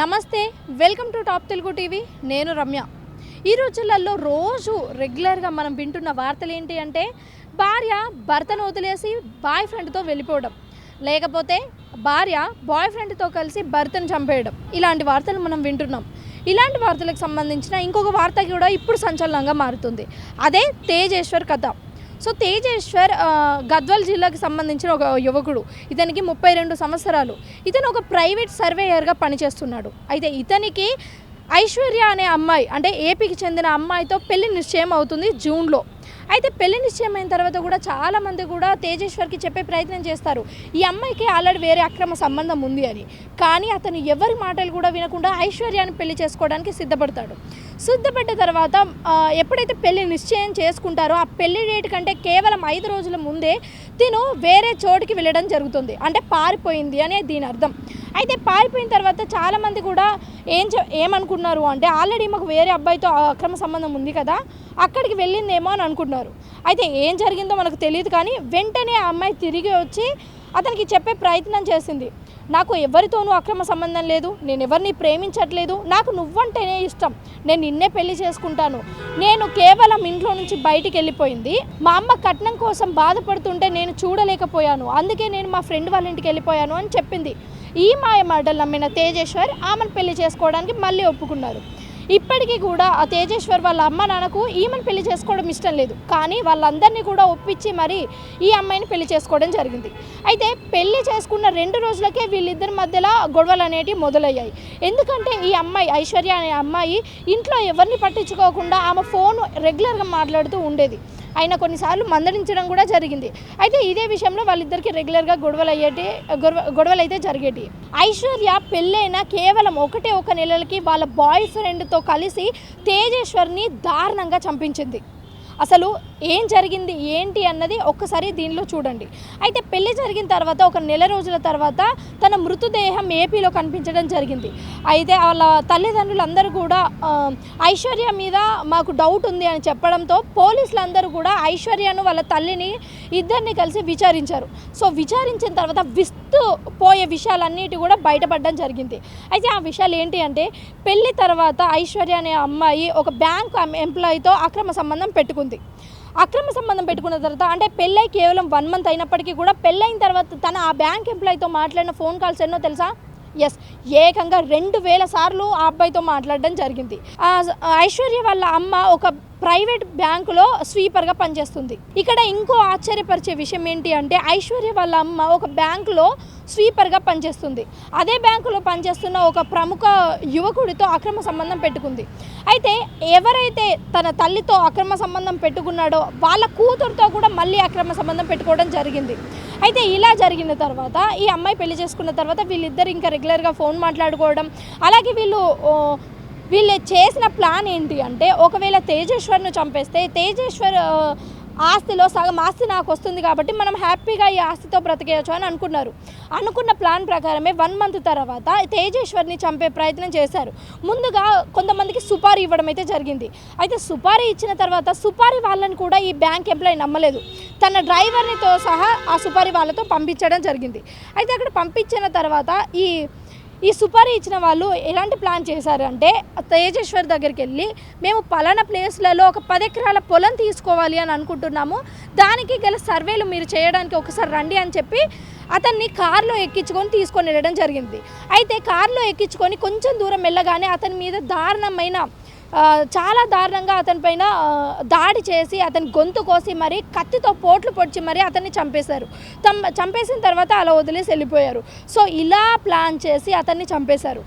నమస్తే welcome to Top Telugu TV. నేను రమ్య. ఈ రోజులలో రోజు రెగ్యులర్గా మనం వింటున్న వార్తలు ఏంటి అంటే భార్య భర్తను వదిలేసి బాయ్ ఫ్రెండ్తో వెళ్ళిపోవడం. లేకపోతే భార్య బాయ్ ఫ్రెండ్తో కలిసి భర్తను చంపేయడం. ఇలాంటి వార్తలు మనం వింటున్నాం. ఇలాంటి వార్తలకు సంబంధించిన ఇంకొక వార్త కూడా ఇప్పుడు సంచలనంగా మారుతుంది. అదే తేజేశ్వర్ కథ. సో తేజేశ్వర్ గద్వాల్ జిల్లాకి సంబంధించిన ఒక యువకుడు. ఇతనికి ముప్పై రెండు సంవత్సరాలు. ఇతను ఒక ప్రైవేట్ సర్వేయర్గా పనిచేస్తున్నాడు. అయితే ఇతనికి ఐశ్వర్య అనే అమ్మాయి అంటే ఏపీకి చెందిన అమ్మాయితో పెళ్ళి నిశ్చయం అవుతుంది జూన్లో. అయితే పెళ్ళి నిశ్చయమైన తర్వాత కూడా చాలా మంది కూడా తేజేశ్వర్కి చెప్పే ప్రయత్నం చేస్తారు. ఈ అమ్మాయికి ఆల్రెడీ వేరే అక్రమ సంబంధం ఉంది అని. కానీ అతను ఎవరి మాటలు కూడా వినకుండా ఐశ్వర్యాన్ని పెళ్ళి చేసుకోవడానికి సిద్ధపడతాడు. సిద్ధపడ్డ తర్వాత ఎప్పుడైతే పెళ్ళి నిశ్చయం చేసుకుంటారో ఆ పెళ్ళి డేట్ కంటే కేవలం ఐదు రోజుల ముందే తిను వేరే చోటుకి వెళ్ళడం జరుగుతుంది. అంటే పారిపోయింది అనే దీని అర్థం. అయితే పారిపోయిన తర్వాత చాలామంది కూడా ఏం ఏమనుకున్నారు అంటే ఆల్రెడీ మాకు వేరే అబ్బాయితో అక్రమ సంబంధం ఉంది కదా అక్కడికి వెళ్ళిందేమో అని అనుకున్నారు అయితే ఏం జరిగిందో మనకు తెలియదు కానీ వెంటనే ఆ అమ్మాయి తిరిగి వచ్చి అతనికి చెప్పే ప్రయత్నం చేసింది. నాకు ఎవరితోనూ అక్రమ సంబంధం లేదు నేను ఎవరిని ప్రేమించట్లేదు నాకు నువ్వంటేనే ఇష్టం నేను నిన్నే పెళ్ళి చేసుకుంటాను. నేను కేవలం ఇంట్లో నుంచి బయటికి వెళ్ళిపోయింది. మా అమ్మ కట్నం కోసం బాధపడుతుంటే నేను చూడలేకపోయాను. అందుకే నేను మా ఫ్రెండ్ వాళ్ళ ఇంటికి వెళ్ళిపోయాను అని చెప్పింది. ఈ మాయ మాటలు నమ్మిన తేజేశ్వర్ ఆమెను పెళ్ళి చేసుకోవడానికి మళ్ళీ ఒప్పుకున్నారు. ఇప్పటికీ కూడా ఆ తేజేశ్వర్ వాళ్ళ అమ్మ నాన్నకు ఈమెను పెళ్ళి చేసుకోవడం ఇష్టం లేదు. కానీ వాళ్ళందరినీ కూడా ఒప్పించి మరి ఈ అమ్మాయిని పెళ్ళి చేసుకోవడం జరిగింది. అయితే పెళ్ళి చేసుకున్న రెండు రోజులకే వీళ్ళిద్దరి మధ్యలో గొడవలు అనేటివి మొదలయ్యాయి. ఎందుకంటే ఈ అమ్మాయి ఐశ్వర్య అనే అమ్మాయి ఇంట్లో ఎవరిని పట్టించుకోకుండా ఆమె ఫోన్ రెగ్యులర్గా మాట్లాడుతూ ఉండేది. ఆయన కొన్నిసార్లు మందలించడం కూడా జరిగింది. అయితే ఇదే విషయంలో వాళ్ళిద్దరికి రెగ్యులర్గా గొడవలు అయ్యేటి గొడవ గొడవలు అయితే జరిగేటి. ఐశ్వర్య పెళ్ళైన కేవలం ఒకటే ఒక నెలలకి వాళ్ళ బాయ్ ఫ్రెండ్తో కలిసి తేజేశ్వర్ని దారుణంగా చంపించింది. అసలు ఏం జరిగింది ఏంటి అన్నది ఒక్కసారి దీనిలో చూడండి. అయితే పెళ్ళి జరిగిన తర్వాత ఒక నెల రోజుల తర్వాత తన మృతదేహం ఏపీలో కనిపించడం జరిగింది. అయితే వాళ్ళ తల్లిదండ్రులందరూ కూడా ఐశ్వర్య మీద మాకు డౌట్ ఉంది అని చెప్పడంతో పోలీసులు అందరూ కూడా ఐశ్వర్యను వాళ్ళ తల్లిని ఇద్దరిని కలిసి విచారించారు. సో విచారించిన తర్వాత విస్తు పోయే విషయాలన్నిటి కూడా బయటపడడం జరిగింది. అయితే ఆ విషయాలు ఏంటి అంటే పెళ్ళి తర్వాత ఐశ్వర్య అనే అమ్మాయి ఒక బ్యాంక్ ఎంప్లాయీతో అక్రమ సంబంధం పెట్టుకుంది. అక్రమ సంబంధం పెట్టుకున్న తర్వాత అంటే పెళ్ళై కేవలం వన్ మంత్ అయినప్పటికీ కూడా పెళ్ళైన తర్వాత తన ఆ బ్యాంక్ ఎంప్లాయ్తో మాట్లాడిన ఫోన్ కాల్స్ ఎన్నో తెలుసా? ఎస్ ఏకంగా రెండు వేల సార్లు ఆ అబ్బాయితో మాట్లాడడం జరిగింది. ఐశ్వర్య వాళ్ళ అమ్మ ఒక ప్రైవేట్ బ్యాంకులో స్వీపర్గా పనిచేస్తుంది. ఇక్కడ ఇంకో ఆశ్చర్యపరిచే విషయం ఏంటి అంటే ఐశ్వర్య వాళ్ళ అమ్మ ఒక బ్యాంకులో స్వీపర్గా పనిచేస్తుంది. అదే బ్యాంకులో పనిచేస్తున్న ఒక ప్రముఖ యువకుడితో అక్రమ సంబంధం పెట్టుకుంది. అయితే ఎవరైతే తన తల్లితో అక్రమ సంబంధం పెట్టుకున్నాడో వాళ్ళ కూతురుతో కూడా మళ్ళీ అక్రమ సంబంధం పెట్టుకోవడం జరిగింది. అయితే ఇలా జరిగిన తర్వాత ఈ అమ్మాయి పెళ్ళి చేసుకున్న తర్వాత వీళ్ళిద్దరు ఇంకా రెగ్యులర్గా ఫోన్ మాట్లాడుకోవడం అలాగే వీళ్ళు వీళ్ళు చేసిన ప్లాన్ ఏంటి అంటే ఒకవేళ తేజేశ్వర్ను చంపేస్తే తేజేశ్వర్ ఆస్తిలో సగం ఆస్తి నాకు వస్తుంది కాబట్టి మనం హ్యాపీగా ఈ ఆస్తితో బ్రతికేయచ్చు అని అనుకున్నారు. అనుకున్న ప్లాన్ ప్రకారమే వన్ మంత్ తర్వాత తేజేశ్వర్ని చంపే ప్రయత్నం చేశారు. ముందుగా కొంతమందికి సుపారీ ఇవ్వడం అయితే జరిగింది. అయితే సుపారీ ఇచ్చిన తర్వాత సుపారీ వాళ్ళని కూడా ఈ బ్యాంక్ ఎంప్లాయీ నమ్మలేదు. తన డ్రైవర్నితో సహా ఆ సుపారీ వాళ్ళతో పంపించడం జరిగింది. అయితే అక్కడ పంపించిన తర్వాత ఈ ఈ సుపారీ ఇచ్చిన వాళ్ళు ఎలాంటి ప్లాన్ చేశారంటే తేజేశ్వర్ దగ్గరికి వెళ్ళి మేము పలానా ప్లేస్లలో ఒక పది ఎకరాల పొలం తీసుకోవాలి అని అనుకుంటున్నాము. దానికి గల సర్వేలు మీరు చేయడానికి ఒకసారి రండి అని చెప్పి అతన్ని కారులో ఎక్కించుకొని తీసుకొని వెళ్ళడం జరిగింది. అయితే కారులో ఎక్కించుకొని కొంచెం దూరం వెళ్ళగానే అతని మీద దారుణమైన చాలా దారుణంగా అతని పైన దాడి చేసి అతని గొంతు కోసి మరి కత్తితో పోట్లు పొడిచి మరి అతన్ని చంపేశారు. తమ్ చంపేసిన తర్వాత అలా వదిలేసి వెళ్ళిపోయారు. సో ఇలా ప్లాన్ చేసి అతన్ని చంపేశారు.